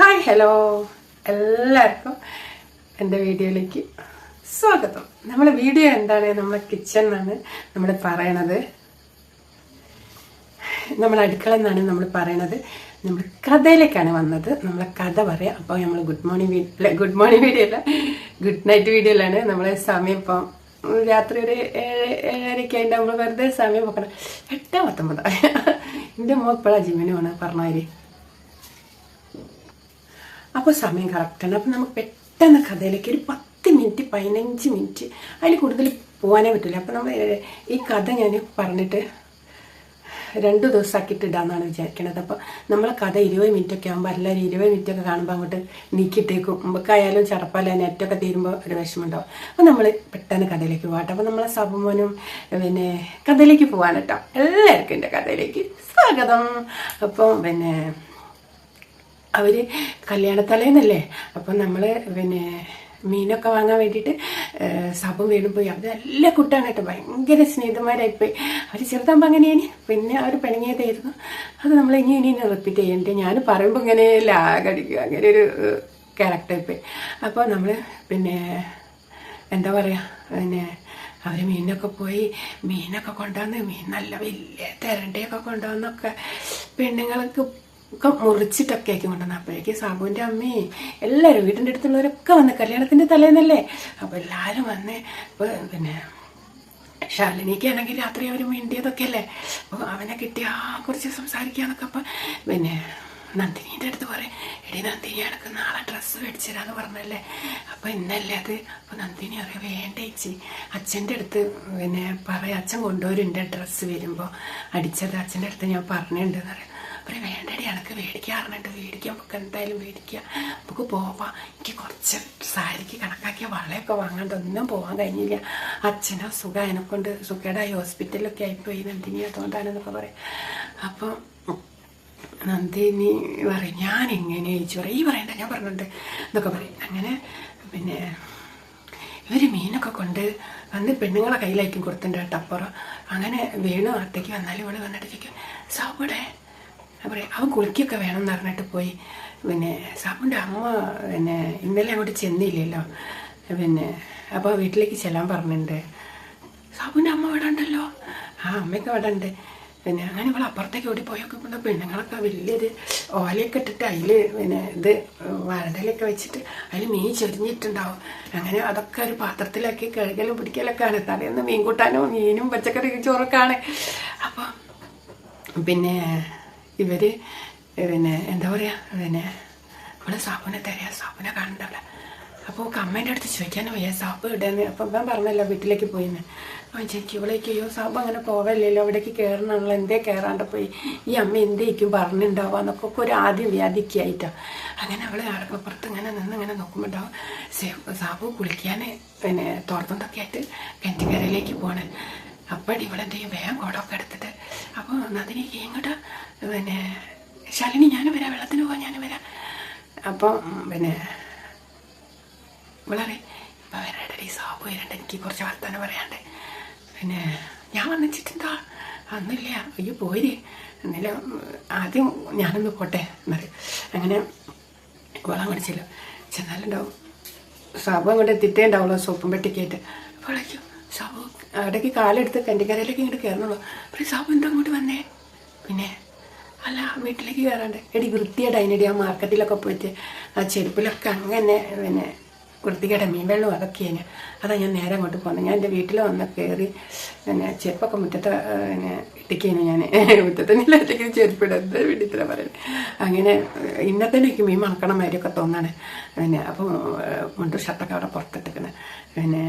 Hi hello എല്ലാവർക്കും എന്റെ വീഡിയോയിലേക്ക് സ്വാഗതം. നമ്മളെ വീഡിയോ എന്താണ്? നമ്മളെ കിച്ചൺ എന്നാണ് നമ്മൾ പറയണത്. നമ്മുടെ അടുക്കള എന്നാണ് നമ്മൾ പറയണത്. നമ്മൾ കഥയിലേക്കാണ് വന്നത്. നമ്മളെ കഥ പറയാം. അപ്പോൾ നമ്മൾ good morning video good morning video അല്ല. ഗുഡ് നൈറ്റ് വീഡിയോയിലാണ് നമ്മളെ സമയം ഇപ്പം. രാത്രി ഒരു ഏഴ് ഏഴരയ്ക്ക് അതിന്റെ നമ്മൾ വെറുതെ സമയം നോക്കണം എട്ട് പത്തൊമ്പത് എന്റെ മോൾ ഇപ്പോഴാണ് ജിമ്മിനുമാണ് പറഞ്ഞാൽ അപ്പോൾ സമയം കറക്റ്റാണ് അപ്പോൾ നമുക്ക് പെട്ടെന്ന് കഥയിലേക്ക് ഒരു പത്ത് മിനിറ്റ് പതിനഞ്ച് മിനിറ്റ് അതിൽ കൂടുതൽ പോകാനേ പറ്റില്ല അപ്പോൾ നമ്മൾ ഈ കഥ ഞാൻ പറഞ്ഞിട്ട് രണ്ട് ദിവസമാക്കിയിട്ട് ഇടാമെന്നാണ് വിചാരിക്കണത്. അപ്പോൾ നമ്മളെ കഥ ഇരുപത് മിനിറ്റ് ഒക്കെ ആകുമ്പോൾ എല്ലാവരും ഇരുപത് മിനിറ്റ് ഒക്കെ കാണുമ്പോൾ അങ്ങോട്ട് നീക്കിയിട്ടേക്കും. നമുക്കായാലും ചടപ്പാല നെറ്റൊക്കെ തീരുമ്പോൾ ഒരു വിഷമമുണ്ടാവും. അപ്പോൾ നമ്മൾ പെട്ടെന്ന് കഥയിലേക്ക് പോകട്ടെ അപ്പോൾ നമ്മളെ സബുമോനും പിന്നെ കഥയിലേക്ക് പോകാൻ എല്ലാവർക്കും എന്റെ കഥയിലേക്ക് സ്വാഗതം. അപ്പം പിന്നെ അവർ കല്യാണത്തലേന്നല്ലേ? അപ്പം നമ്മൾ പിന്നെ മീനൊക്കെ വാങ്ങാൻ വേണ്ടിയിട്ട് സഭം വീണ്ടും പോയി. അവർ നല്ല കുട്ടാണ് കേട്ടോ. ഭയങ്കര സ്നേഹിതന്മാരായിപ്പോയി. അവർ ചെറുതാകുമ്പോൾ അങ്ങനെയാണ് പിന്നെ അവർ പിണങ്ങിയതായിരുന്നു. അത് നമ്മൾ ഇനി ഇനി റിപ്പീറ്റ് ചെയ്യണ്ടേ ഞാൻ പറയുമ്പോൾ ഇങ്ങനെ ലാഗടിക്കുക അങ്ങനെ ഒരു ക്യാരക്ടർ പോയി അപ്പോൾ നമ്മൾ പിന്നെ എന്താ പറയുക പിന്നെ അവർ മീനൊക്കെ പോയി. മീനൊക്കെ കൊണ്ടുവന്ന് മീൻ നല്ല വലിയ തിരണ്ടയൊക്കെ കൊണ്ടുവന്നൊക്കെ പെണ്ണുങ്ങൾക്ക് ഒക്കെ മുറിച്ചിട്ടൊക്കെ ആക്കി കൊണ്ടുവന്നു അപ്പോഴേക്ക് സാബുവിന്റെ അമ്മയും എല്ലാവരും വീടിന്റെ അടുത്തുള്ളവരൊക്കെ വന്ന് കല്യാണത്തിന്റെ തലേന്നല്ലേ? അപ്പോൾ എല്ലാവരും വന്ന് ഇപ്പോൾ പിന്നെ ശാലിനിക്കാണെങ്കിൽ രാത്രി അവർ മിണ്ടിയതൊക്കെ അല്ലേ? അപ്പോൾ അവനെ കിട്ടിയാ കുറിച്ച് സംസാരിക്കാന്നൊക്കെ അപ്പം പിന്നെ നന്ദിനീന്റെ അടുത്ത് പറയും എടി നന്ദിനി എനക്ക് നാളെ ഡ്രസ്സ് മേടിച്ചിരാന്ന് പറഞ്ഞല്ലേ? അപ്പോൾ ഇന്നല്ലേ അത്? അപ്പോൾ നന്ദിനി അറിയാം വേണ്ട അച്ഛന്റെ അടുത്ത് പിന്നെ പറയാം അച്ഛൻ കൊണ്ടുവരുന്നുണ്ട് ഡ്രസ്സ് വരുമ്പോൾ. അടിച്ചത് അച്ഛന്റെ അടുത്ത് ഞാൻ പറഞ്ഞിട്ടുണ്ടെന്ന് പറയാം. പറയും വേണ്ടടി എനക്ക് മേടിക്കാറുണ്ട് മേടിക്കാം നമുക്ക് എന്തായാലും മേടിക്കാം നമുക്ക് പോവാം. എനിക്ക് കുറച്ച് സാരിക്ക് കണക്കാക്കിയ വളയൊക്കെ വാങ്ങാണ്ട് ഒന്നും പോകാൻ കഴിഞ്ഞില്ല. അച്ഛനോ സുഖം എനെക്കൊണ്ട് സുഖേടായി. ഹോസ്പിറ്റലിലൊക്കെ ആയിപ്പോയി. നന്ദിനി അതുകൊണ്ടാണെന്നൊക്കെ പറയും. അപ്പം നന്ദിനി പറയും. ഞാൻ ഇങ്ങനെ ചോദിച്ചു. പറയും ഈ പറയണ്ട. ഞാൻ പറഞ്ഞിട്ടുണ്ട്. എന്നൊക്കെ പറയും. അങ്ങനെ പിന്നെ ഇവർ മീനൊക്കെ കൊണ്ട് വന്ന് പെണ്ണുങ്ങളെ കയ്യിലായിരിക്കും കൊടുത്തിട്ടുണ്ട് കേട്ടപ്പുറം അങ്ങനെ വേണു. അടുത്തേക്ക് വന്നാൽ ഇവൾ വന്നിട്ട് ചോദിക്കും സാബുടെ പറയും അവൻ കുളിക്കൊക്കെ വേണം എന്ന് പറഞ്ഞിട്ട് പോയി. പിന്നെ സാബുന്റെ അമ്മ പിന്നെ ഇന്നലെ അങ്ങോട്ട് ചെന്നില്ലല്ലോ. പിന്നെ അപ്പോൾ വീട്ടിലേക്ക് ചെല്ലാൻ പറഞ്ഞിട്ടുണ്ട്. സാബുന്റെ അമ്മ ഇവിടെ ഉണ്ടല്ലോ. ആ അമ്മയൊക്കെ ഇവിടെ ഉണ്ട്. പിന്നെ അങ്ങനെ ഇവൾ അപ്പുറത്തേക്ക് ഓടി പോയൊക്കെ കൊണ്ട് പെണ്ണുങ്ങളൊക്കെ വലിയൊരു ഓലയൊക്കെ ഇട്ടിട്ട് അതിൽ പിന്നെ ഇത് വരണ്ടലൊക്കെ വെച്ചിട്ട് അതിൽ മീൻ ചൊരിഞ്ഞിട്ടുണ്ടാവും. അങ്ങനെ അതൊക്കെ ഒരു പാത്രത്തിലാക്കി കഴുകലും പിടിക്കലൊക്കെ ആണ് തലേന്ന് മീൻ കൂട്ടാനും മീനും പച്ചക്കറി ചോറൊക്കെ ആണ് അപ്പോൾ പിന്നെ ഇവർ പിന്നെ എന്താ പറയുക പിന്നെ അവൾ സാബുനെ തരാം സാബുനെ കാണണ്ടല്ല അപ്പോൾ അമ്മേന്റെ അടുത്ത് ചോദിക്കാൻ വയ്യ സാബ് ഇടുന്ന് അപ്പം ഞാൻ പറഞ്ഞല്ലോ വീട്ടിലേക്ക് പോയിന്ന്. അപ്പം എനിക്ക് ഇവിടേക്ക് അയ്യോ സാബ് അങ്ങനെ പോവല്ലല്ലോ അവിടേക്ക് കയറണമല്ലോ എന്തേ കയറാണ്ട് പോയി? ഈ അമ്മ എന്തേക്കും പറഞ്ഞിട്ടുണ്ടാവുക എന്നൊക്കെ ഒരു ആദ്യം വ്യാധിക്കായിട്ടാണ് അങ്ങനെ അവളെ അടക്കപ്പുറത്ത് ഇങ്ങനെ നിന്ന് ഇങ്ങനെ നോക്കുമ്പോണ്ടാവും സാബു കുളിക്കാൻ പിന്നെ തുറന്നതൊക്കെ ആയിട്ട് കിണറ്റിക്കരയിലേക്ക് പോകണേ അപ്പടി ഇവളെന്തെയും വേഗം കുടമൊക്കെ എടുത്തിട്ട് അപ്പോൾ അതിന് ഇങ്ങോട്ട് പിന്നെ ശാലിനി ഞാൻ വരാം വെള്ളത്തിന് പോകാൻ ഞാൻ വരാം. അപ്പോൾ പിന്നെ വളരെ ഇപ്പം ഈ സാബു വരണ്ട എനിക്ക് കുറച്ച് വർത്തമാനം പറയാണ്ട്. പിന്നെ ഞാൻ വന്നിച്ചിട്ടെന്താ അന്നില്ല. അയ്യോ പോയി എന്നാലും ആദ്യം ഞാനൊന്ന് പോട്ടെ എന്നറിയും. അങ്ങനെ വളം കുടിച്ചില്ല ചെന്നാലുണ്ടാവും. സാബു അങ്ങോട്ട് എത്തിയിട്ടേ ഉണ്ടാവുള്ളൂ സോപ്പും പെട്ടിക്കായിട്ട് അപ്പോഴേക്കും സാബു അവിടേക്ക് കാലെടുത്ത് കണ്ടിക്കരയിലേക്ക് ഇങ്ങോട്ട് കയറണുള്ളൂ. അപ്പോൾ സാബു എന്താ അങ്ങോട്ട് വന്നേ? പിന്നെ അല്ല വീട്ടിലേക്ക് കയറാണ്ട്. എടി വൃത്തിയായിട്ട് അതിനിടെ ആ മാർക്കറ്റിലൊക്കെ പോയിട്ട് ആ ചെരുപ്പിലൊക്കെ അങ്ങനെ പിന്നെ വൃത്തികേട മീൻ വെള്ളവും അതൊക്കെയാണ് അതാ ഞാൻ നേരെ അങ്ങോട്ട് പോകുന്നത് ഞാൻ എന്റെ വീട്ടിൽ വന്ന് കയറി പിന്നെ ചെരുപ്പൊക്കെ മുറ്റത്ത് പിന്നെ ഇട്ടിക്കാണ് ഞാൻ. മുറ്റത്ത് ഒറ്റയ്ക്ക് ചെരുപ്പിടുന്നത് എന്താ ഇത്ര പറയുന്നത് അങ്ങനെ ഇന്നത്തെ എനിക്ക് മീൻ മണക്കണ മാതിരിയൊക്കെ തോന്നാണ്. പിന്നെ അപ്പോൾ മുണ്ട് ഷർട്ടൊക്കെ അവിടെ പുറത്തിട്ടിക്കണേ പിന്നെ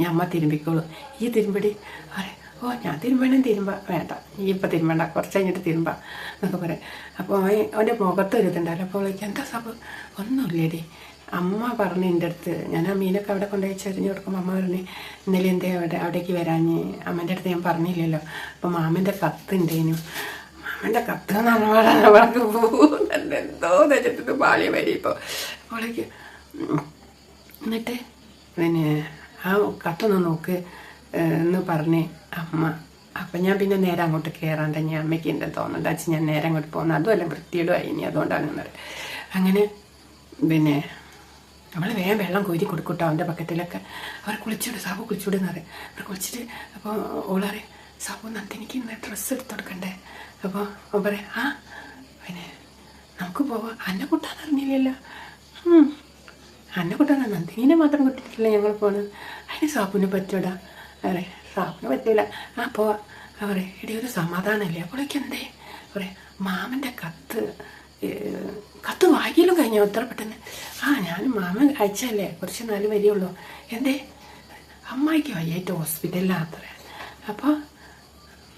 ഞാൻ അമ്മ തിരുമ്പിക്കോളൂ. ഈ തിരുമ്പടി. അറേ ഓ ഞാൻ തിരുമ്പണം തിരുമ്പ. വേണ്ട. ഈ ഇപ്പം തിരുമ്പണ്ട. കുറച്ച് കഴിഞ്ഞിട്ട് തിരുമ്പ എന്നൊക്കെ പറയാം. അപ്പോൾ അവൻ അവന്റെ മുഖത്ത് ഒരു അപ്പോൾ എന്താ സംഭവം? ഒന്നുമില്ലേടി. അമ്മ പറഞ്ഞു എന്റെ അടുത്ത്. ഞാൻ ആ മീനൊക്കെ അവിടെ കൊണ്ടുപോയി ചെറിഞ്ഞു കൊടുക്കുമ്പോൾ അമ്മ പറഞ്ഞു ഇന്നലെ എന്തേ അവിടെ അവിടേക്ക് വരാഞ്ഞ്? അമ്മേന്റെ അടുത്ത് ഞാൻ പറഞ്ഞില്ലല്ലോ. അപ്പോൾ മാമന്റെ കത്ത് ഉണ്ടേനു മാമന്റെ കത്ത് എന്ന് പോകുന്നുണ്ട് എന്തോ തെച്ചിട്ട് പാളി വരി ഇപ്പോൾ എന്നിട്ട്? പിന്നെ ആ കത്തൊന്ന് നോക്ക് എന്ന് പറഞ്ഞ് അമ്മ അപ്പം ഞാൻ പിന്നെ നേരെ അങ്ങോട്ട് കയറാണ്ട് ഞാൻ അമ്മയ്ക്ക് എന്റെ തോന്നുന്നുണ്ട് അച്ഛൻ ഞാൻ നേരെ അങ്ങോട്ട് പോകുന്നത് അതുമല്ല വൃത്തിയിടുമായി ഇനി അതുകൊണ്ടാണ് പറയുന്നത് അങ്ങനെ പിന്നെ നമ്മൾ വേഗം വെള്ളം കോരി കൊടുക്കൂട്ടോ അവന്റെ പക്കത്തിലൊക്കെ അവർ കുളിച്ചുവിടും സാബു കുളിച്ചൂടെന്ന് പറയും. അവർ കുളിച്ചിട്ട് അപ്പോൾ ഓളറി സാബു നന്ദിനിക്ക് ഇന്ന് ഡ്രസ്സ് എടുത്ത് കൊടുക്കണ്ടേ? അപ്പോൾ അവൻ പറയാം ആ പിന്നെ നമുക്ക് പോവാം. അന്നെ കൂട്ടാന്ന് അറിഞ്ഞില്ലല്ലോ. അന്നെ കൊണ്ടാണ് നന്ദിനെ മാത്രം കൊണ്ടിട്ടില്ല ഞങ്ങൾ പോണത് അതിന് സാബുവിനെ പറ്റൂടാ അവരെ സാബുവിന് പറ്റൂല ആ പോവാ. അവരെ എടി ഒരു സമാധാനമില്ല അപ്പോഴേക്ക് എന്തേ? അവരെ മാമന്റെ കത്ത് കത്ത് വായിക്കലും കഴിഞ്ഞു? എത്ര പെട്ടെന്ന്? ആ ഞാൻ മാമൻ അയച്ചല്ലേ കുറച്ച് നാല് വരിയുള്ളൂ എന്തേ? അമ്മായിക്ക് വയ്യായിട്ട് ഹോസ്പിറ്റലിലാണ് അത്ര അപ്പോൾ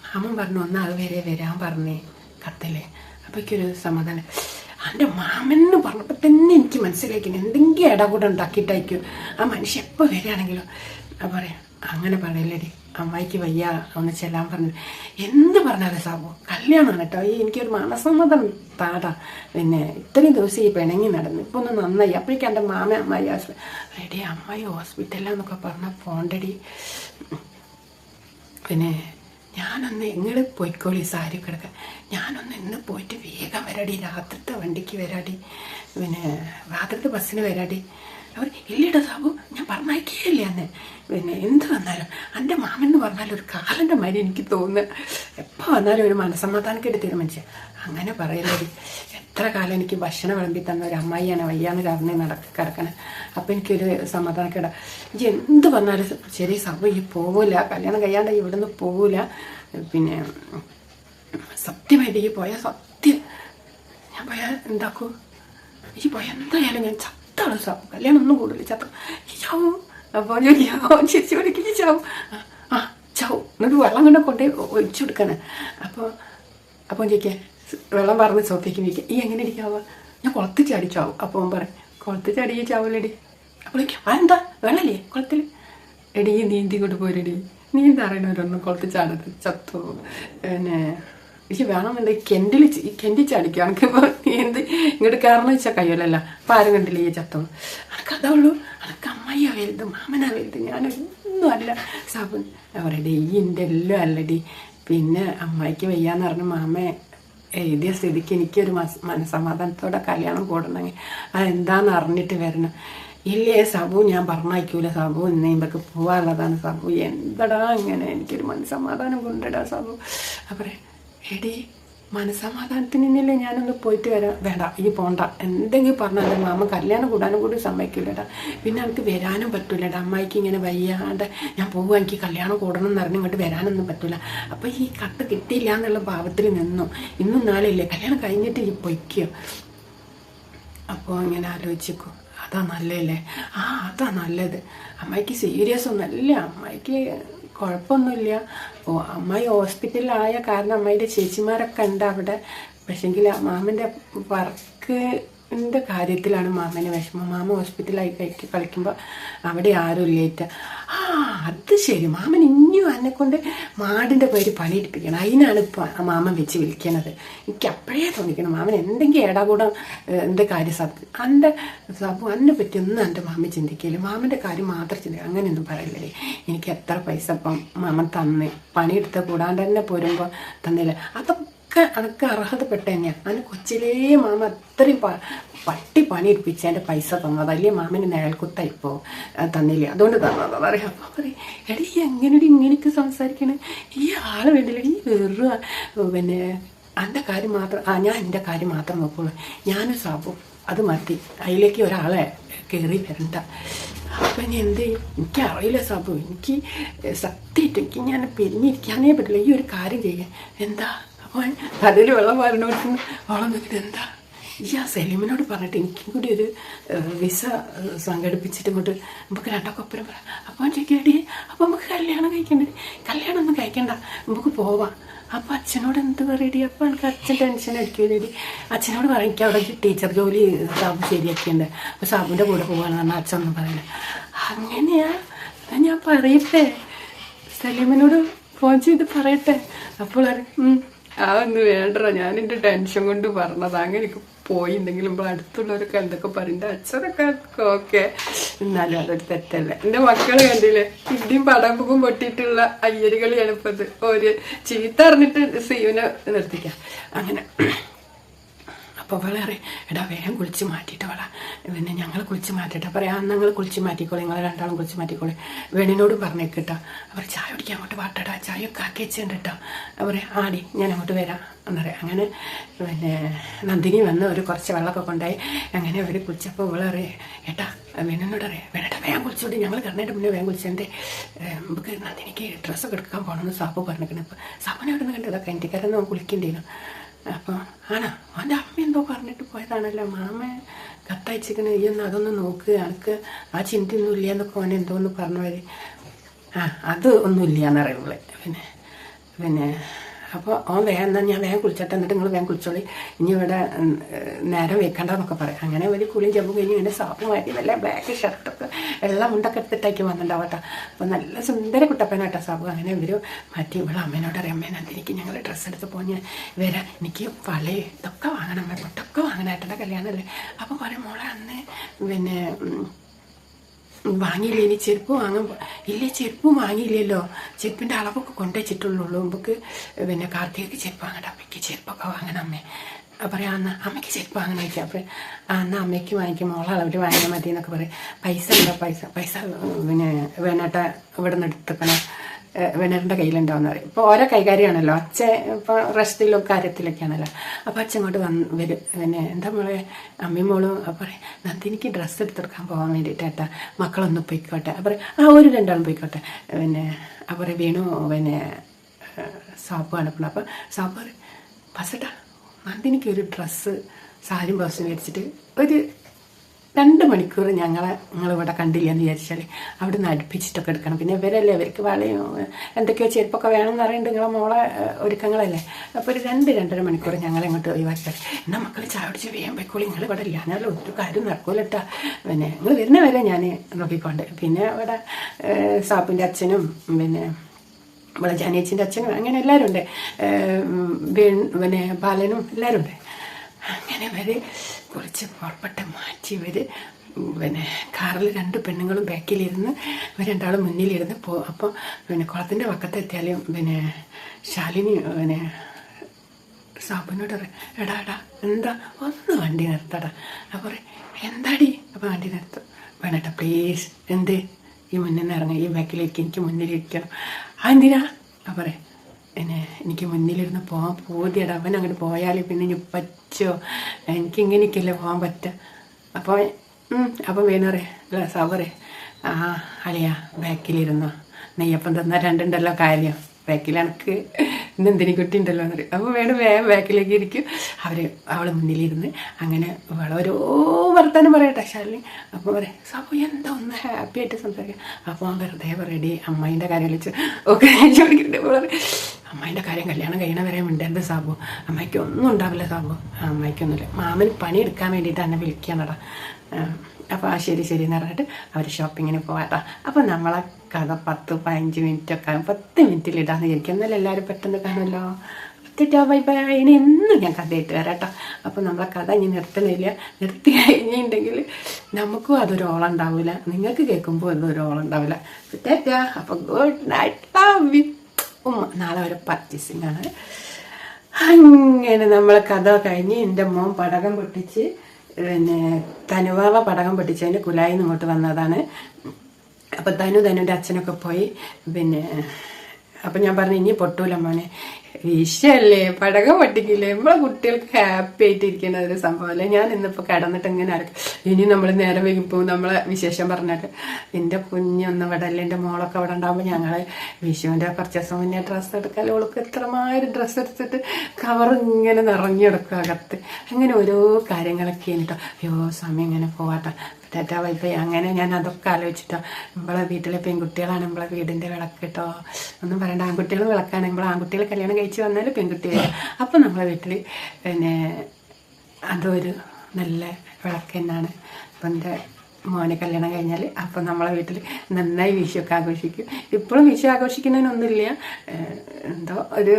മാമൻ പറഞ്ഞു ഒന്നാൾ വരെ വരാൻ പറഞ്ഞേ കത്തില്ലേ? അപ്പോഴേക്കൊരു സമാധാനം. എന്റെ മാമനെന്ന് പറഞ്ഞപ്പോൾ തന്നെ എനിക്ക് മനസ്സിലാക്കി എന്തെങ്കിലും ഇടകൂടെ ഉണ്ടാക്കിയിട്ടായിരിക്കും ആ മനുഷ്യൻ എപ്പോൾ വരികയാണെങ്കിലും. ആ പറയാം അങ്ങനെ പറയല്ലേടി. അമ്മായിക്ക് വയ്യ. ഒന്ന് ചെല്ലാൻ പറഞ്ഞു. എന്ത് പറഞ്ഞാലും സാബു കല്യാണമാണ് കേട്ടോ. ഈ എനിക്കൊരു മനസ്സമ്മതം താടാ. പിന്നെ ഇത്രയും ദിവസം ഈ പിണങ്ങി നടന്നു ഇപ്പൊ ഒന്ന് നന്നായി. അപ്പോഴേക്കും എന്റെ മാമ അമ്മായി ഹോസ്പിറ്റൽ റെഡി അമ്മായി ഹോസ്പിറ്റലിലാന്നൊക്കെ പറഞ്ഞാൽ പോണ്ടടി. പിന്നെ ഞാനൊന്ന് എങ്ങോട്ട് പോയിക്കോളി സാരി കിടക്കാൻ? ഞാനൊന്ന് ഇന്ന് പോയിട്ട് വേഗം വരാടി. രാത്രിത്തെ വണ്ടിക്ക് വരാടി. പിന്നെ രാത്രിത്തെ ബസ്സിന് വരാടി. അവർ ഇല്ലട സാബു ഞാൻ പറഞ്ഞയക്കുകയില്ല അന്ന്. പിന്നെ എന്ത് വന്നാലും എന്റെ മാമൻ എന്ന് പറഞ്ഞാൽ ഒരു കാലന്റെ മാതിരി എനിക്ക് തോന്നുന്നു. എപ്പോൾ വന്നാലും ഒരു മനസ്സമാധാനക്കേട് തീരുമാനിച്ചു അങ്ങനെ പറയലടി എത്ര കാലം എനിക്ക് ഭക്ഷണം വിളമ്പി തന്ന ഒരു അമ്മായിയാണ് വയ്യാന്ന് കാരണം നടക്ക കിടക്കണേ അപ്പം എനിക്കൊരു സമാധാനക്കേട. ഇനി എന്ത് പറഞ്ഞാലും ശരി സബ് ഈ പോവില്ല കല്യാണം കഴിയാണ്ട് ഇവിടുന്ന് പോവില്ല പിന്നെ സത്യമായിട്ട് ഈ പോയാൽ സത്യം. ഞാൻ പോയാൽ എന്താക്കൂ? ഈ പോയാൽ എന്തായാലും ഞാൻ ചത്താണ് സാബു കല്യാണം ഒന്നും കൂടുതൽ ചത്തു. ചാവും അപ്പോൾ ചോദിക്കാം ചേച്ചി ഒരിക്കലും ചാവും ആ, ചാവും എന്നിട്ട് വെള്ളം കൊണ്ട് കൊണ്ടേ ഒഴിച്ചു കൊടുക്കാണ് അപ്പോൾ അപ്പോൾ ചോദിക്കേ വെള്ളം പറഞ്ഞ് സോഫയ്ക്ക് ഇരിക്കുക ഈ എങ്ങനെ ഇരിക്കാവുക ഞാൻ കുളത്ത് ചാടി ചാവും അപ്പോൾ അവൻ പറയും കുളത്ത് ചാടി ചാവൂലടി അപ്പോൾ എന്താ? വെള്ളല്ലേ കുളത്തിൽ? എടി നീന്തി കൊണ്ട് പോരടി നീന്താറിയണവരൊന്നും കുളത്ത് ചാടത്ത് ചത്തു? പിന്നെ എനിക്ക് വേണമെന്നുണ്ടെങ്കിൽ കെൻഡിൽ ഈ കെൻഡി ചാടിക്കും? എനിക്കിപ്പോൾ എന്ത് ഇങ്ങോട്ട് കയറണം വെച്ചാൽ കഴിയില്ലല്ലോ അപ്പം ആരും കണ്ടില്ല ഈ ചത്തു? എനിക്ക് അതേ ഉള്ളൂ. എനിക്ക് അമ്മയ്യാ വലുത് മാമനാ വലുത് ഞാനൊന്നും അല്ല. സാബു അവരുടെ ഈ എന്റെ എല്ലാം അല്ലടി. പിന്നെ അമ്മയ്ക്ക് വയ്യാന്ന് പറഞ്ഞ മാമ എഴുതിയ സ്ഥിതിക്ക് എനിക്കൊരു മനസമാധാനത്തോടെ കല്യാണം കൂടണമെങ്കിൽ അതെന്താന്ന് അറിഞ്ഞിട്ട് വരണം. ഇല്ലേ സാബു ഞാൻ പറഞ്ഞയക്കൂല. സാബു ഇന്നേമ്പൊക്കെ പോവാനുള്ളതാണ്. സാബു എന്തടാ ഇങ്ങനെ? എനിക്കൊരു മനസമാധാനം കൊണ്ടിടാ സാബു. അപ്പറേ എടി മനസമാധാനത്തിന് ഇന്നില്ലേ ഞാനൊന്ന് പോയിട്ട് വരാം വേണ്ട ഈ പോണ്ട. എന്തെങ്കിലും പറഞ്ഞാൽ എന്റെ മാമ കല്യാണം കൂടാനും കൂടി സമ്മതിക്കില്ലടാ പിന്നെ എനിക്ക് വരാനും പറ്റൂലടാ. അമ്മായിക്ക് ഇങ്ങനെ വയ്യാണ്ട് ഞാൻ പോവുക എനിക്ക് കല്യാണം കൂടണം എന്ന് പറഞ്ഞ് ഇങ്ങോട്ട് വരാനൊന്നും പറ്റൂല. അപ്പം ഈ കത്ത് കിട്ടിയില്ല എന്നുള്ള ഭാവത്തിൽ നിന്നു. ഇന്നും നാളെ കല്യാണം കഴിഞ്ഞിട്ട് ഈ പൊയ്ക്കോ. അപ്പോൾ ഇങ്ങനെ ആലോചിക്കും അതാ നല്ലല്ലേ ആ അതാ നല്ലത്. അമ്മായിക്ക് സീരിയസ് ഒന്നല്ലേ അമ്മായിക്ക് കുഴപ്പമൊന്നുമില്ല. അമ്മായി ഹോസ്പിറ്റലിലായ കാരണം അമ്മയുടെ ചേച്ചിമാരൊക്കെ ഉണ്ട് അവിടെ. പക്ഷെങ്കിൽ മാമന്റെ വർക്കിന്റെ കാര്യത്തിലാണ് മാമന് വിഷമം? മാമ ഹോസ്പിറ്റലായി കഴിക്ക് കളിക്കുമ്പോൾ അവിടെ ആരും ഇല്ലേറ്റ ആ അത് ശരി. മാമൻ ഇനിയും എന്നെ കൊണ്ട് മാടിന്റെ പേര് പണിയെടുപ്പിക്കണം. അതിനാണ് ഇപ്പോൾ മാമൻ വെച്ച് വിളിക്കണത്. എനിക്ക് അപ്പോഴേ തോന്നിക്കണം. മാമൻ എന്തെങ്കിലും ഏടാകൂടം എന്റെ കാര്യം സത്യം എന്റെ സബു എന്നെ പറ്റി ഒന്നും എന്റെ മാമ ചിന്തിക്കില്ല. മാമന്റെ കാര്യം മാത്രം ചിന്തിക്കുക അങ്ങനെയൊന്നും പറയില്ലേ എനിക്ക് എത്ര പൈസ ഇപ്പം മാമൻ തന്നെ പണിയെടുത്ത കൂടാണ്ട് തന്നെ പോരുമ്പോൾ തന്നില്ല. അതൊക്കെ അതൊക്കെ അർഹതപ്പെട്ട തന്നെയാണ് അതിന് കൊച്ചിലേ മാമ അത്രയും പട്ടി പണി ഇരിപ്പിച്ച് എന്റെ പൈസ തന്നത്. അല്ലേ മാമന് നേൾക്കുത്ത ഇപ്പോൾ തന്നില്ല. അതുകൊണ്ട് തന്നത്. പറയാം അപ്പം പറയും എടീ എങ്ങനെയൊരു ഇങ്ങനെയൊക്കെ സംസാരിക്കണേ? ഈ ആൾ വേണ്ടില്ല? ഈ വെറും പിന്നെ എന്റെ കാര്യം മാത്രം ആ ഞാൻ എന്റെ കാര്യം മാത്രം നോക്കുള്ളൂ. ഞാനും സാബു. അത് മതി. അതിലേക്ക് ഒരാളെ കയറി വരണ്ട. അപ്പം ഇനി എന്ത് ചെയ്യും? എനിക്കറിയില്ല സാബു. എനിക്ക് സത്യമായിട്ട് എനിക്ക് ഞാൻ പിരിഞ്ഞിരിക്കാനേ പറ്റില്ല. ഈ ഒരു കാര്യം ചെയ്യാൻ. എന്താ? അപ്പോൾ അതിൽ വെള്ളം വരണോട്ട് വെള്ളം നോക്കിയിട്ട് എന്താ? ഈ ആ സലീമിനോട് പറഞ്ഞിട്ട് എനിക്കും കൂടി ഒരു വിസ സംഘടിപ്പിച്ചിട്ട് ഇങ്ങോട്ട് നമുക്ക് രണ്ടൊക്കെ ഒപ്പരം പറയാം. അപ്പോൾ ചോദിക്കടി അപ്പോൾ നമുക്ക് കല്യാണം കഴിക്കണ്ടേ? കല്യാണം ഒന്നും കഴിക്കണ്ട നമുക്ക് പോവാം. അപ്പൊ അച്ഛനോട് എന്ത് പറയടി അപ്പൊ എനിക്ക് അച്ഛൻ ടെൻഷൻ അടിക്കൂലടി അച്ഛനോട് പറയാം എനിക്ക് അവിടെ ടീച്ചർ ജോലി സാബു ശരിയാക്കിയുണ്ട് അപ്പോൾ സാബുവിന്റെ കൂടെ പോകാന്ന് പറഞ്ഞാൽ അച്ഛൻ ഒന്നും പറയുന്നത്. അങ്ങനെയാ? ഞാൻ പറയട്ടെ? സലീമിനോട് ഫോൺ ചെയ്ത് പറയട്ടെ? അപ്പോൾ പറയും, വേണ്ട ഞാൻ എന്റെ ടെൻഷൻ കൊണ്ട് പറഞ്ഞത്. അങ്ങനെ പോയി. എന്തെങ്കിലും ഇപ്പോൾ അടുത്തുള്ളവരൊക്കെ എന്തൊക്കെ പറയണ്ട അച്ഛനൊക്കെ ഓക്കെ. എന്നാലും അതൊരു തെറ്റല്ല. എന്റെ മക്കൾ കണ്ടില്ലേ? ഇടിയും പടമ്പും പൊട്ടിയിട്ടുള്ള അയ്യരുകളിയാണ് ഇപ്പോൾ അത് ഒരു ചീത്ത അറിഞ്ഞിട്ട് സീവിനെ നിർത്തിക്കാം. അങ്ങനെ. അപ്പോൾ വളരെ എടാ വേഗം കുളിച്ച് മാറ്റിയിട്ട് വള പിന്നെ ഞങ്ങൾ കുളിച്ച് മാറ്റിയിട്ട് പറയാം ഞങ്ങൾ കുളിച്ച് മാറ്റിക്കോളി നിങ്ങൾ രണ്ടാളും കുളിച്ച് മാറ്റിക്കോളി. വേണിനോടും പറഞ്ഞേക്കിട്ടോ അവർ ചായ കുടിക്കാൻ അങ്ങോട്ട് വാട്ടടാ ചായ ഒക്കെ ആക്കി വെച്ചിട്ടുണ്ട് കേട്ടോ അവർ ആടി ഞാൻ അങ്ങോട്ട് വരാം. എന്നറിയാം അങ്ങനെ പിന്നെ നന്ദിനി വന്ന് ഒരു കുറച്ച് വെള്ളമൊക്കെ കൊണ്ടായി അങ്ങനെ അവർ കുളിച്ചപ്പോൾ ഇവളറിയ ഏട്ടാ വേണനോട് അറിയാം വേണേട്ടാ വേഗം കുളിച്ചോടി. ഞങ്ങൾ കറണേന്റെ മുന്നേ വേഗം കുളിച്ചതിന്റെ നമുക്ക് നന്ദിനിക്ക് ഡ്രസ്സൊക്കെ എടുക്കാൻ പോകണമെന്ന് സാപ്പ് പറഞ്ഞിരിക്കണം അപ്പോൾ സാപ്പിനെ അവിടെ നിന്ന് കണ്ടതാ കണ്ടിക്കാരൊന്നും കുളിക്കേണ്ടിയിരുന്നു അപ്പോൾ ആണോ അവന്റെ അമ്മ എന്തോ പറഞ്ഞിട്ട് പോയതാണല്ലോ. മാമ കത്തയച്ചിരിക്കണ ഈ ഒന്ന് അതൊന്ന് നോക്ക് എനിക്ക് ആ ചിന്തയൊന്നും ഇല്ല എന്നൊക്കെ അവൻ എന്തോന്ന് പറഞ്ഞു വരെ. ആ അത് ഒന്നുമില്ല എന്നറിയുള്ളേ. പിന്നെ പിന്നെ അപ്പോൾ ഓ വേഗം ഞാൻ വേഗം കുളിച്ചിട്ട് എന്നിട്ട് നിങ്ങൾ വേഗം കുളിച്ചോളി. ഇനി ഇവിടെ നേരം വെക്കണ്ട നേരം വെക്കണ്ടെന്നൊക്കെ പറയാം. അങ്ങനെ ഒരു കുളിയും ചെമ്പും കഴിഞ്ഞ് ഇങ്ങനെ സാപ്പ് മാറ്റി നല്ല ബ്ലാക്ക് ഷർട്ടൊക്കെ വെള്ളം മുണ്ടൊക്കെ എടുത്തിട്ടേക്ക് വന്നിട്ടുണ്ടാവട്ടെ. അപ്പോൾ നല്ല സുന്ദര കുട്ടപ്പനാട്ടോ സാബു. അങ്ങനെ ഇവർ മാറ്റി ഇവിടെ അമ്മേനോട് അറിയാം അമ്മേനെ എനിക്ക് ഞങ്ങൾ ഡ്രസ്സ് എടുത്ത് പോഞ്ഞ് വരാം. എനിക്ക് വള ഇതൊക്കെ വാങ്ങണം പൊട്ടൊക്കെ വാങ്ങണം കല്യാണമല്ലേ അപ്പോൾ കുറേ മോളെ അന്ന് പിന്നെ വാങ്ങിയില്ല? ഇനി ചെരുപ്പ് വാങ്ങാൻ ഇല്ല ചെരുപ്പ് വാങ്ങിയില്ലല്ലോ. ചെരുപ്പിന്റെ അളവൊക്കെ കൊണ്ടുവച്ചിട്ടുള്ളൂ. നമുക്ക് പിന്നെ കാർത്തികയ്ക്ക് ചെരുപ്പ് വാങ്ങണ്ട അമ്മയ്ക്ക് ചെരുപ്പൊക്കെ വാങ്ങണം അമ്മേ. പറയാം അന്ന് അമ്മയ്ക്ക് ചെരുപ്പ് വാങ്ങണം ചോദിക്കാം അപ്പോൾ ആ എന്നാൽ അമ്മയ്ക്ക് വാങ്ങിക്കും. മോളെ അളവിൽ വാങ്ങിയാൽ മതി എന്നൊക്കെ പറയും. പൈസ ഉണ്ടോ? പൈസ പൈസ പിന്നെ വേണേട്ട ഇവിടെ നിന്ന് എടുത്തേക്കണം വെണറിന്റെ കയ്യിലുണ്ടാവുന്ന പറയും. ഇപ്പോൾ ഓരോ കൈകാര്യമാണല്ലോ അച്ഛൻ ഇപ്പോൾ റെസ്റ്റിലും കാര്യത്തിലൊക്കെയാണല്ലോ. അപ്പോൾ അച്ഛൻ ഇങ്ങോട്ട് വന്ന് വരും. പിന്നെ എന്താ മോളെ? അമ്മയും മോളും പറയും നന്ദിനിക്ക് ഡ്രസ്സ് എടുത്തെടുക്കാൻ പോകാൻ വേണ്ടിയിട്ട് ഏട്ടാ മക്കളൊന്ന് പോയിക്കോട്ടെ. അപ്പോൾ ആ ഒരു രണ്ടാളും പോയിക്കോട്ടെ. പിന്നെ അപ്പോൾ വീണു പിന്നെ സാപ്പ് കാണപ്പെടും അപ്പോൾ സാപ്പ് പറയും ബസ്സട്ടാ നന്ദിനിക്ക് ഒരു ഡ്രസ്സ് സാരിയും ബ്ലൗസും മേടിച്ചിട്ട് ഒരു രണ്ട് മണിക്കൂർ ഞങ്ങളെ നിങ്ങളിവിടെ കണ്ടില്ല എന്ന് വിചാരിച്ചാൽ അവിടെ നിന്ന് അടുപ്പിച്ചിട്ടൊക്കെ എടുക്കണം. പിന്നെ ഇവരല്ലേ ഇവർക്ക് വളയും എന്തൊക്കെയോ ചെരുപ്പൊക്കെ വേണമെന്ന് പറയുന്നുണ്ട് നിങ്ങളെ മോളെ ഒരുക്കങ്ങളല്ലേ. അപ്പോൾ ഒരു രണ്ട് രണ്ടര മണിക്കൂർ ഞങ്ങളെ ഇങ്ങോട്ട് ഒഴിവാക്കിയാൽ എന്നാൽ മക്കൾ ചായ പിടിച്ച് വേഗം പോയിക്കോളി. നിങ്ങൾ ഇവിടെ ഇല്ല. എന്നാലും ഒരു കാര്യം നടക്കൂലട്ടാ പിന്നെ നിങ്ങൾ വരുന്ന വരെ ഞാൻ നോക്കിക്കൊണ്ട്. പിന്നെ ഇവിടെ സാപ്പിന്റെ അച്ഛനും പിന്നെ നമ്മളെ ജാനിയച്ചിന്റെ അച്ഛനും അങ്ങനെ എല്ലാവരും ഉണ്ട് പിന്നെ ബാലനും എല്ലാവരും ഉണ്ട് അങ്ങനെ ഇവർ കുറച്ച് പുറപ്പെട്ട് മാറ്റി ഇവർ പിന്നെ കാറിൽ രണ്ട് പെണ്ണുങ്ങളും ബാക്കിലിരുന്ന് ഇവർ രണ്ടാളും മുന്നിലിരുന്ന് പോ അപ്പോൾ പിന്നെ കുളത്തിന്റെ പക്കത്തെത്തിയാലും പിന്നെ ശാലിനി പിന്നെ സാബുനോട് എടാ എടാ എന്താ? ഒന്ന് വണ്ടി നിർത്തടാ. അപ്പോൾ പറയും എന്താടി? അപ്പോൾ വണ്ടി നിർത്തും. വേണേട്ടാ പ്ലീസ് എന്ത്? ഈ മുന്നിൽ നിന്ന് ഇറങ്ങി ഈ ബാക്കിലേക്ക് എനിക്ക് മുന്നിലിരിക്കണം. എന്തിനാ? അപ്പോൾ പറയും പിന്നെ എനിക്ക് മുന്നിലിരുന്ന് പോകാൻ പൂതിയടാ. അവൻ അങ്ങോട്ട് പോയാൽ പിന്നെ ഇനി പറ്റോ? എനിക്ക് ഇങ്ങനെയൊക്കെയല്ലേ പോകാൻ പറ്റുക അപ്പോൾ അപ്പോൾ വേണറേ സവറേ. ആ അളിയാ ബാക്കിലിരുന്നോ. നെയ്യപ്പം തന്നാൽ രണ്ടുണ്ടല്ലോ കാര്യം. ബാക്കിൽ എനിക്ക് ഇന്ന് എന്തിനു കുട്ടി ഉണ്ടല്ലോ എന്ന് പറയും അപ്പോൾ വേണം വേഗം ബാക്കിലേക്ക് ഇരിക്കും. അവർ അവൾ മുന്നിലിരുന്ന് അങ്ങനെ വളരെ വർത്താനം പറയട്ടെ ശാലിനി. അപ്പോൾ പറയാം സാബു എന്താ ഒന്ന് ഹാപ്പി ആയിട്ട് സംസാരിക്കാം? അപ്പോൾ വെറുതെ പറയടി അമ്മേന്റെ കാര്യം വിളിച്ച് ഓക്കെ ചോദിക്കുന്നുണ്ട് അമ്മേന്റെ കാര്യം കല്യാണം കഴിയണ വരെ മിണ്ടരുത് സാബു. അമ്മയ്ക്ക് ഒന്നും ഉണ്ടാവില്ല സാബു. അമ്മയ്ക്കൊന്നുമില്ല. മാമന് പണി എടുക്കാൻ വേണ്ടിയിട്ട് എന്നെ വിളിക്കാനടാ അപ്പോൾ ആ ശരി ശരി എന്ന് പറഞ്ഞിട്ട് അവർ ഷോപ്പിങ്ങിന് പോകാട്ടോ അപ്പോൾ നമ്മളെ കഥ പത്ത് പതിനഞ്ച് മിനിറ്റൊക്കെ പത്ത് മിനിറ്റിൽ ഇടാന്ന് വിചാരിക്കും. എന്നാലും എല്ലാവരും പെട്ടെന്ന് കാണുമല്ലോ. പത്തിട്ടോ ബൈ ബൈ ഇനി എന്നും ഞാൻ കഥയിട്ട് വരാട്ടോ. അപ്പോൾ നമ്മളെ കഥ ഇനി നിർത്തുന്നില്ല. നിർത്തി കഴിഞ്ഞിട്ടുണ്ടെങ്കിൽ നമുക്കും അതൊരു ഓൾ ഉണ്ടാവില്ല നിങ്ങൾക്ക് കേൾക്കുമ്പോൾ അതൊരു ഓൾ ഉണ്ടാവില്ല ടാറ്റാ. അപ്പോൾ ഗുഡ് നൈറ്റ് ലവ് ഉമ്മ നാളെ വരെ പർച്ചേസിംഗ് അങ്ങനെ നമ്മളെ കഥ കഴിഞ്ഞ് എന്റെ മോൻ പടകം പൊട്ടിച്ച് പിന്നെ തനുവാവ പടകം പൊട്ടിച്ചതിന്റെ കുലായി ഇങ്ങോട്ട് വന്നതാണ്. അപ്പം തനു തനുന്റെ അച്ഛനൊക്കെ പോയി പിന്നെ അപ്പം ഞാൻ പറഞ്ഞു ഇനി പൊട്ടൂല മോനെ വിഷയല്ലേ പടകം പൊട്ടിക്കില്ലേ? നമ്മളെ കുട്ടികൾക്ക് ഹാപ്പി ആയിട്ട് ഇരിക്കുന്ന ഒരു സംഭവമല്ലേ ഞാൻ ഇന്നിപ്പോൾ കിടന്നിട്ട് ഇങ്ങനെ ആർക്കും ഇനി നമ്മൾ നേരെ വൈകിപ്പോൾ നമ്മളെ വിശേഷം പറഞ്ഞിട്ട് എന്റെ കുഞ്ഞൊന്ന് ഇവിടെ അല്ലേ എന്റെ മോളൊക്കെ അവിടെ ഉണ്ടാകുമ്പോൾ ഞങ്ങൾ വിഷുവിന്റെ കുറച്ച് ദിവസം മുന്നേ ഡ്രസ്സ് എടുക്കാൻ ഓൾക്ക് എത്രമാതിരി ഡ്രസ്സ് എടുത്തിട്ട് കവർ ഇങ്ങനെ നിറഞ്ഞെടുക്കും അകത്ത്. അങ്ങനെ ഓരോ കാര്യങ്ങളൊക്കെ കേട്ടോ അയ്യോ സമയം ഇങ്ങനെ പോവാട്ടോ. ടാറ്റ ഇപ്പം അങ്ങനെ ഞാൻ അതൊക്കെ ആലോചിച്ചിട്ടോ. നമ്മളെ വീട്ടിലെ പെൺകുട്ടികളാണ് നമ്മളെ വീടിന്റെ വിളക്ക് കേട്ടോ. ഒന്നും പറയണ്ട ആൺകുട്ടികൾ വിളക്കാണ്. നമ്മൾ ആൺകുട്ടികൾ കല്യാണം കഴിച്ച് വന്നാൽ പെൺകുട്ടി വരും അപ്പം നമ്മളെ വീട്ടിൽ പിന്നെ അതൊരു നല്ല വിളക്ക് തന്നെയാണ്. അപ്പം എന്റെ മോനെ കല്യാണം കഴിഞ്ഞാൽ അപ്പം നമ്മളെ വീട്ടിൽ നന്നായി വിഷുവൊക്കെ ആഘോഷിക്കും. ഇപ്പോഴും വിഷു ആഘോഷിക്കുന്നതിനൊന്നുമില്ല. എന്തോ ഒരു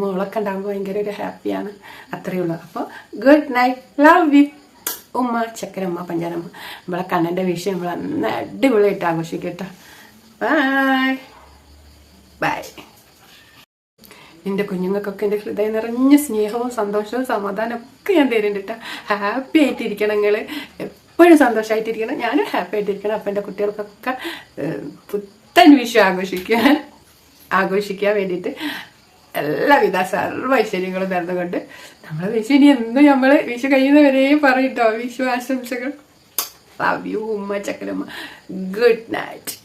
മോളൊക്കെ ഉണ്ടാകുമ്പോൾ ഭയങ്കര ഒരു ഹാപ്പിയാണ്. അത്രയേ ഉള്ളൂ അപ്പോൾ ഗുഡ് നൈറ്റ്. Love you. ഉമ്മ ചക്കരമ്മ പഞ്ചാരമ്മ. നമ്മളെ കണ്ണന്റെ വിഷയം നമ്മൾ അന്ന് അടിപൊളിയായിട്ട് ആഘോഷിക്കട്ടോ ബായ് ബായ് എന്റെ കുഞ്ഞുങ്ങൾക്കൊക്കെ എന്റെ ഹൃദയം നിറഞ്ഞ സ്നേഹവും സന്തോഷവും സമാധാനവും ഒക്കെ ഞാൻ തരുന്നുണ്ട് കേട്ടോ. ഹാപ്പി ആയിട്ടിരിക്കണം നിങ്ങൾ എപ്പോഴും സന്തോഷമായിട്ടിരിക്കണം ഞാനും ഹാപ്പി ആയിട്ടിരിക്കണം. അപ്പം എന്റെ കുട്ടികൾക്കൊക്കെ പുത്തൻ വിഷു ആഘോഷിക്കാൻ ആഘോഷിക്കാൻ വേണ്ടിയിട്ട്. എല്ലാവിധ സർവ ഐശ്വര്യങ്ങളും നടന്നുകൊണ്ട് നമ്മൾ വിഷു ഇനി എന്നും നമ്മൾ വിഷു കഴിയുന്നവരെയും പറയും കേട്ടോ വിഷു ആശംസകൾ. ലവ് യു ഉമ്മ ചക്കരമ്മ ഗുഡ് നൈറ്റ്